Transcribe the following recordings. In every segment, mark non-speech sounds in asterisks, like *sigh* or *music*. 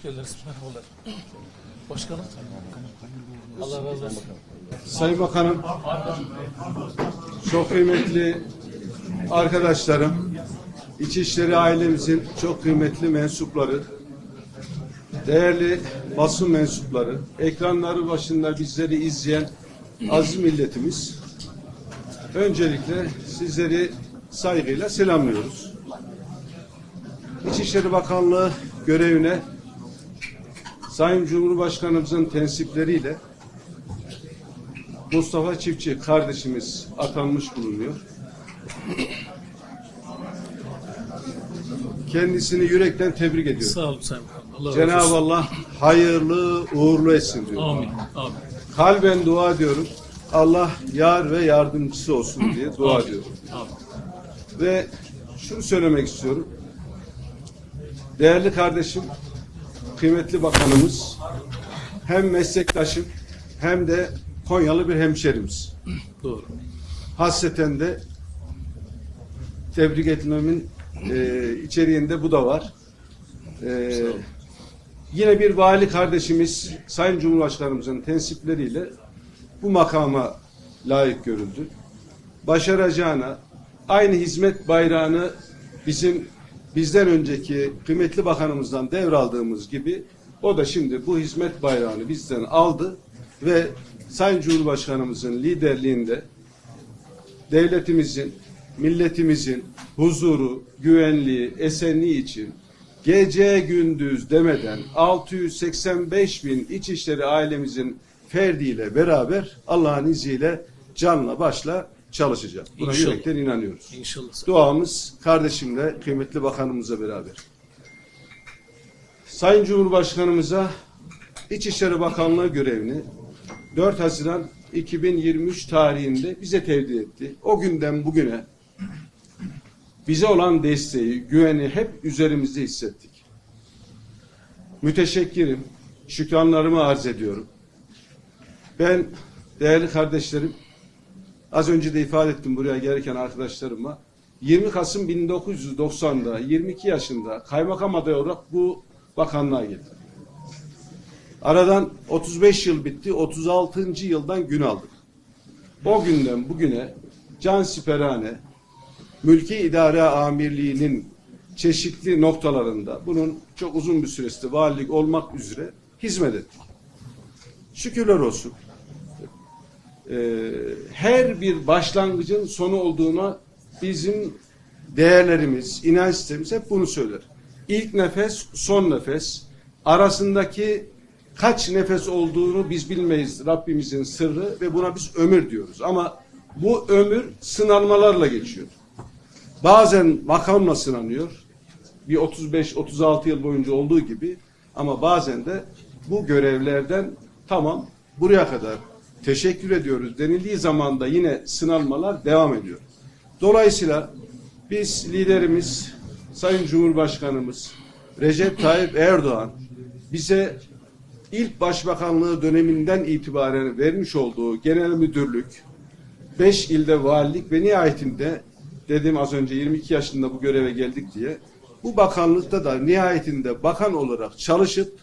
Hoş geldiniz. Merhabalar. Başkanım. Allah razı olsun. Sayın Bakanım, çok kıymetli arkadaşlarım, İçişleri ailemizin çok kıymetli mensupları, değerli basın mensupları, ekranları başında bizleri izleyen aziz milletimiz, öncelikle sizleri saygıyla selamlıyoruz. İçişleri Bakanlığı görevine Sayın Cumhurbaşkanımızın tensipleriyle Mustafa Çiftçi kardeşimiz atanmış bulunuyor. Kendisini yürekten tebrik ediyorum. Sağ olun Sayın. Allah Cenab-ı. Allah hayırlı uğurlu etsin diyor. Amin. Amin. Kalben dua ediyorum. Allah yar ve yardımcısı olsun diye dua Amin. ediyorum. Amin. Ve şunu söylemek istiyorum. Değerli kardeşim, kıymetli bakanımız, hem meslektaşım hem de Konyalı bir hemşerimiz. Doğru. Hasreten de tebrik etmemin e, içeriğinde bu da var. E, yine bir vali kardeşimiz Sayın Cumhurbaşkanımızın tensipleriyle bu makama layık görüldü. Başaracağına aynı hizmet bayrağını bizim bizden önceki kıymetli bakanımızdan devraldığımız gibi o da şimdi bu hizmet bayrağını bizden aldı ve Sayın Cumhurbaşkanımızın liderliğinde devletimizin, milletimizin huzuru, güvenliği, esenliği için gece gündüz demeden 685 bin İçişleri ailemizin ferdiyle beraber Allah'ın izniyle canla başla çalışacak. Buna İnşallah. yürekten inanıyoruz. İnşallah. Duamız kardeşimle, kıymetli bakanımızla beraber. Sayın Cumhurbaşkanımıza İçişleri Bakanlığı görevini 4 Haziran 2023 tarihinde bize tevdi etti. O günden bugüne bize olan desteği, güveni hep üzerimizde hissettik. Müteşekkirim, şükranlarımı arz ediyorum. Ben değerli kardeşlerim, az önce de ifade ettim buraya gelirken arkadaşlarıma, 20 Kasım 1990'da 22 yaşında kaymakam adayı olarak bu bakanlığa geldim. Aradan 35 yıl bitti, 36. yıldan gün aldık. O günden bugüne can siperhane, mülki idare amirliğinin çeşitli noktalarında bunun çok uzun bir süresi valilik olmak üzere hizmet ettik. Şükürler olsun. Ee, her bir başlangıcın sonu olduğuna bizim değerlerimiz, inanç sistemimiz hep bunu söyler. İlk nefes, son nefes arasındaki kaç nefes olduğunu biz bilmeyiz. Rabbimizin sırrı ve buna biz ömür diyoruz. Ama bu ömür sınanmalarla geçiyor. Bazen makamla sınanıyor. Bir 35-36 yıl boyunca olduğu gibi ama bazen de bu görevlerden tamam buraya kadar teşekkür ediyoruz denildiği zaman da yine sınanmalar devam ediyor. Dolayısıyla biz liderimiz Sayın Cumhurbaşkanımız Recep Tayyip Erdoğan bize ilk başbakanlığı döneminden itibaren vermiş olduğu genel müdürlük, beş ilde valilik ve nihayetinde dedim az önce 22 yaşında bu göreve geldik diye bu bakanlıkta da nihayetinde bakan olarak çalışıp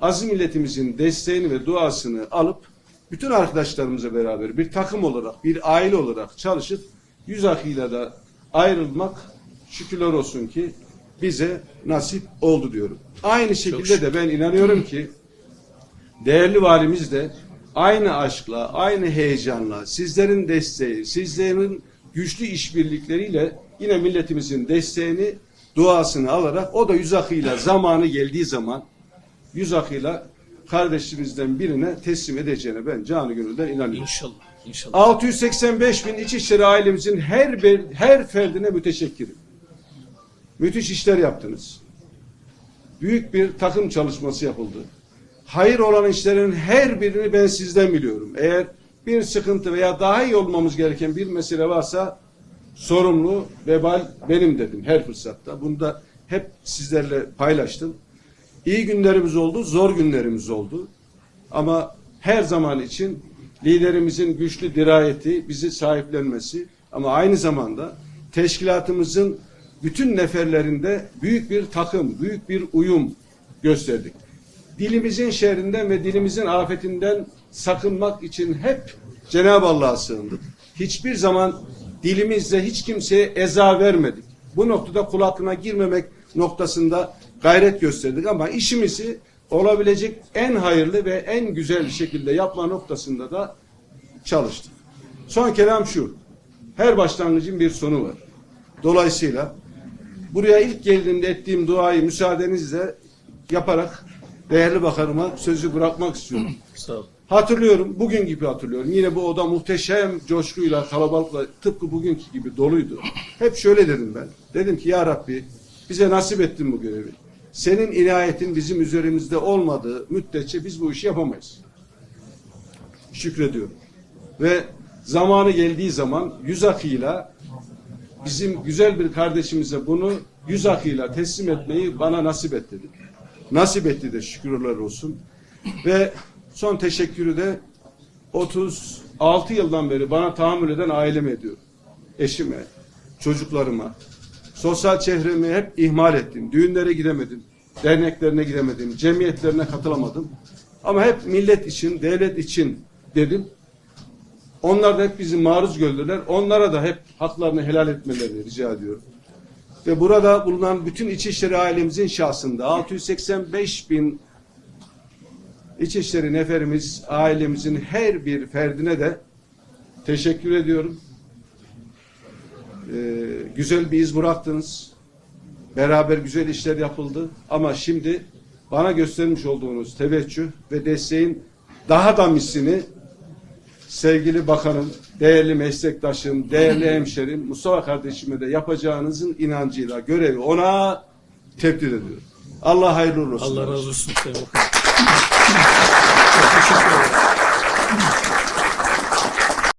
aziz milletimizin desteğini ve duasını alıp bütün arkadaşlarımızla beraber bir takım olarak, bir aile olarak çalışıp yüz akıyla da ayrılmak şükürler olsun ki bize nasip oldu diyorum. Aynı şekilde de ben inanıyorum ki değerli valimiz de aynı aşkla, aynı heyecanla, sizlerin desteği, sizlerin güçlü işbirlikleriyle yine milletimizin desteğini, duasını alarak o da yüz akıyla zamanı geldiği zaman yüz akıyla kardeşimizden birine teslim edeceğine ben canı gönülden inanıyorum. İnşallah. İnşallah. 685 bin İçişleri ailemizin her bir, her ferdine müteşekkirim. Müthiş işler yaptınız. Büyük bir takım çalışması yapıldı. Hayır olan işlerin her birini ben sizden biliyorum. Eğer bir sıkıntı veya daha iyi olmamız gereken bir mesele varsa sorumlu vebal benim dedim her fırsatta. Bunu da hep sizlerle paylaştım. İyi günlerimiz oldu, zor günlerimiz oldu. Ama her zaman için liderimizin güçlü dirayeti, bizi sahiplenmesi ama aynı zamanda teşkilatımızın bütün neferlerinde büyük bir takım, büyük bir uyum gösterdik. dilimizin şerrinden ve dilimizin afetinden sakınmak için hep Cenab-ı Allah'a sığındık. Hiçbir zaman dilimizle hiç kimseye eza vermedik. Bu noktada kul hakkına girmemek noktasında gayret gösterdik ama işimizi olabilecek en hayırlı ve en güzel şekilde yapma noktasında da çalıştık. Son kelam şu. Her başlangıcın bir sonu var. Dolayısıyla buraya ilk geldiğimde ettiğim duayı müsaadenizle yaparak değerli bakanıma sözü bırakmak istiyorum. *clears throat* Sağ ol. Hatırlıyorum, bugün gibi hatırlıyorum. Yine bu oda muhteşem coşkuyla, kalabalıkla tıpkı bugünkü gibi doluydu. Hep şöyle dedim ben. Dedim ki ya Rabbi bize nasip ettin bu görevi. Senin inayetin bizim üzerimizde olmadığı müddetçe biz bu işi yapamayız. Şükrediyorum. Ve zamanı geldiği zaman yüz akıyla bizim güzel bir kardeşimize bunu yüz akıyla teslim etmeyi bana nasip et dedi. Nasip etti de şükürler olsun. Ve son teşekkürü de 36 yıldan beri bana tahammül eden aileme ediyorum. Eşime, çocuklarıma, sosyal çevremi hep ihmal ettim. Düğünlere gidemedim, derneklerine gidemedim, cemiyetlerine katılamadım. Ama hep millet için, devlet için dedim. Onlar da hep bizi maruz gördüler. Onlara da hep haklarını helal etmelerini rica ediyorum. Ve burada bulunan bütün İçişleri ailemizin şahsında 685 bin İçişleri neferimiz, ailemizin her bir ferdine de teşekkür ediyorum. Ee, güzel bir iz bıraktınız. Beraber güzel işler yapıldı. Ama şimdi bana göstermiş olduğunuz teveccüh ve desteğin daha da mislini sevgili bakanım, değerli meslektaşım, değerli hemşerim Mustafa kardeşime de yapacağınızın inancıyla görevi ona tebdil ediyorum. Allah hayırlı olsun. Allah razı olsun Sayın Bakan.